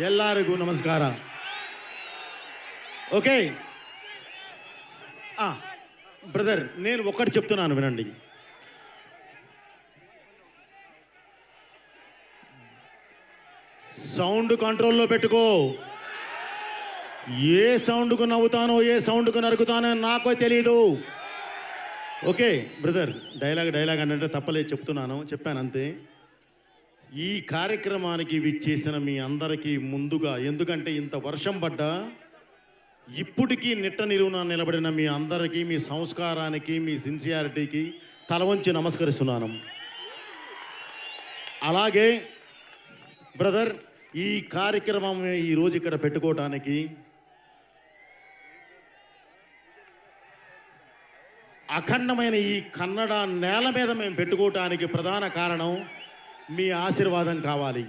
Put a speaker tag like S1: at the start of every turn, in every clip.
S1: ಎಲ್ಲರಿಗೂ ನಮಸ್ಕಾರ okay brother నేను ఒక్కటి చెప్తున్నాను వినండి సౌండ్ కంట్రోల్లో పెట్టుకో ఏ సౌండ్కు నవ్వుతానో ఏ సౌండ్కు నరుకుతానో నాకో తెలియదు ఓకే బ్రదర్ డైలాగ్ డైలాగ్ అంటే తప్పలేదు చెప్తున్నాను చెప్పాను అంతే ఈ కార్యక్రమానికి విచ్చేసిన మీ అందరికీ ముందుగా ఎందుకంటే ఇంత వర్షం పడ్డా ఇప్పటికీ నిట్ట నిలువున నిలబడిన మీ అందరికీ మీ సంస్కారానికి మీ సిన్సియారిటీకి తలవంచి నమస్కరిస్తున్నాను. అలాగే బ్రదర్ ఈ కార్యక్రమం ఈరోజు ఇక్కడ పెట్టుకోవటానికి అఖండమైన ఈ కన్నడ నేల మీద మేము పెట్టుకోవటానికి ప్రధాన కారణం మీ ఆశీర్వాదం కావాలి.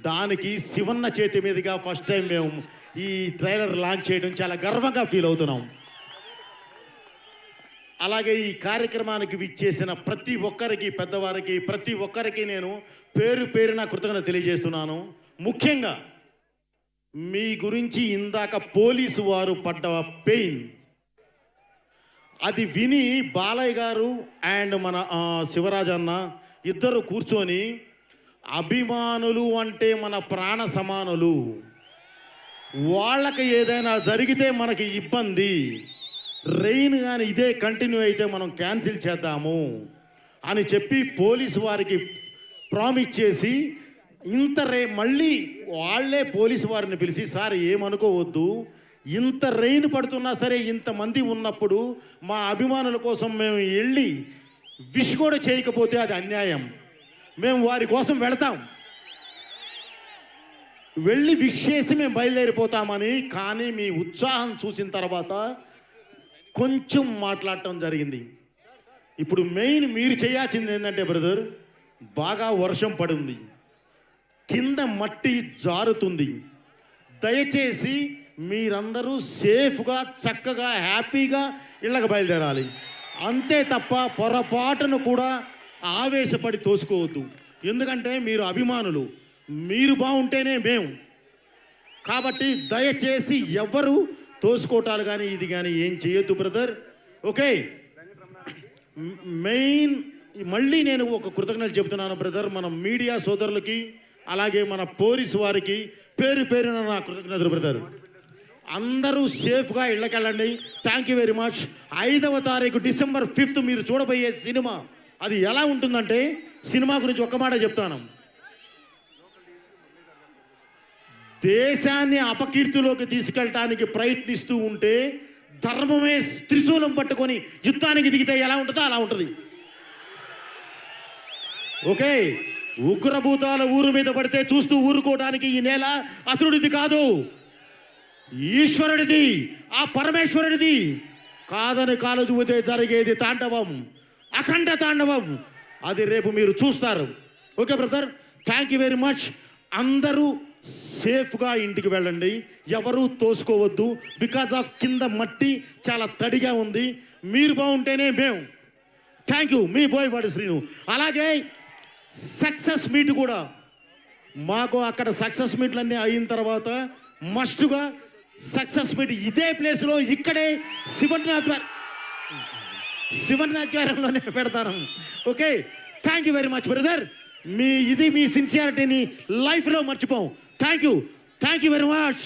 S1: దానికి శివన్న చేతి మీదుగా ఫస్ట్ టైం మేము ఈ ట్రైలర్ లాంచ్ చేయడం చాలా గర్వంగా ఫీల్ అవుతున్నాం. అలాగే ఈ కార్యక్రమానికి విచ్చేసిన ప్రతి ఒక్కరికి పెద్దవారికి ప్రతి ఒక్కరికి నేను పేరు పేరున కృతజ్ఞత తెలియజేస్తున్నాను. ముఖ్యంగా మీ గురించి ఇందాక పోలీసు వారు పడ్డ పెయిన్ అది విని బాలయ్య గారు అండ్ మన శివరాజన్న శివరాజ్ అన్న ఇద్దరు కూర్చొని అభిమానులు అంటే మన ప్రాణ సమానులు. వాళ్ళకి ఏదైనా జరిగితే మనకి ఇబ్బంది. రెయిన్ కానీ ఇదే కంటిన్యూ అయితే మనం క్యాన్సిల్ చేద్దాము అని చెప్పి పోలీసు వారికి ప్రామిస్ చేసి ఇంత రే మళ్ళీ వాళ్ళే పోలీసు వారిని పిలిచి సార్ ఏమనుకోవద్దు. ఇంత రెయిన్ పడుతున్నా సరే ఇంతమంది ఉన్నప్పుడు మా అభిమానుల కోసం మేము వెళ్ళి విష్ కూడా చేయకపోతే అది అన్యాయం. మేము వారి కోసం వెళతాం. వెళ్ళి విష్ చేసి మేము బయలుదేరిపోతామని కానీ మీ ఉత్సాహం చూసిన తర్వాత కొంచెం మాట్లాడటం జరిగింది. ఇప్పుడు మెయిన్ మీరు చేయాల్సింది ఏంటంటే బ్రదర్ బాగా వర్షం పడింది. కింద మట్టి జారుతుంది. దయచేసి మీరందరూ సేఫ్గా చక్కగా హ్యాపీగా ఇళ్ళకి బయలుదేరాలి. అంతే తప్ప పొరపాటును కూడా ఆవేశపడి తోసుకోవద్దు. ఎందుకంటే మీరు అభిమానులు. మీరు బాగుంటేనే మేము. కాబట్టి దయచేసి ఎవరు తోసుకోవటాలు కానీ ఇది కానీ ఏం చేయొద్దు బ్రదర్. ఓకే? మెయిన్ మళ్ళీ నేను ఒక కృతజ్ఞతలు చెబుతున్నాను బ్రదర్ మన మీడియా సోదరులకి అలాగే మన పోలీసు వారికి పేరు పేరున నా కృతజ్ఞతలు బ్రదర్. అందరూ సేఫ్గా ఇళ్ళకెళ్ళండి. థ్యాంక్ యూ వెరీ మచ్ ఐదవ తారీఖు డిసెంబర్ ఫిఫ్త్ మీరు చూడబోయే సినిమా అది ఎలా ఉంటుందంటే సినిమా గురించి ఒక్క మాట చెప్తాను. దేశాన్ని అపకీర్తిలోకి తీసుకెళ్ళటానికి ప్రయత్నిస్తూ ఉంటే ధర్మమే త్రిశూలం పట్టుకొని యుద్ధానికి దిగితే ఎలా ఉంటుందో అలా ఉంటుంది. ఓకే ఉగ్రభూతాల ఊరు మీద పడితే చూస్తూ ఊరుకోవడానికి ఈ నేల అసురుడిది కాదు. ఈశ్వరుడిది ఆ పరమేశ్వరుడిది. కాదని కాలు చూపితే జరిగేది తాండవం అఖండ తాండవం. అది రేపు మీరు చూస్తారు. Okay brother? Thank you very much అందరూ సేఫ్గా ఇంటికి వెళ్ళండి. ఎవరూ తోసుకోవద్దు. బికాజ్ ఆఫ్ కింద మట్టి చాలా తడిగా ఉంది. మీరు బాగుంటేనే మేము థ్యాంక్ యూ మీ బోయపాటి శ్రీను. అలాగే సక్సెస్ మీట్ కూడా. మాకు అక్కడ సక్సెస్ మీట్లన్నీ అయిన తర్వాత మస్ట్గా సక్సెస్ మీట్ ఇదే ప్లేస్లో ఇక్కడే శివన్ ఆధ్వర్యం శివన్ పెడతాను. Okay? Thank you very much brother మీ ఇది మీ సిన్సియారిటీని లైఫ్లో మర్చిపోం. Thank you thank you very much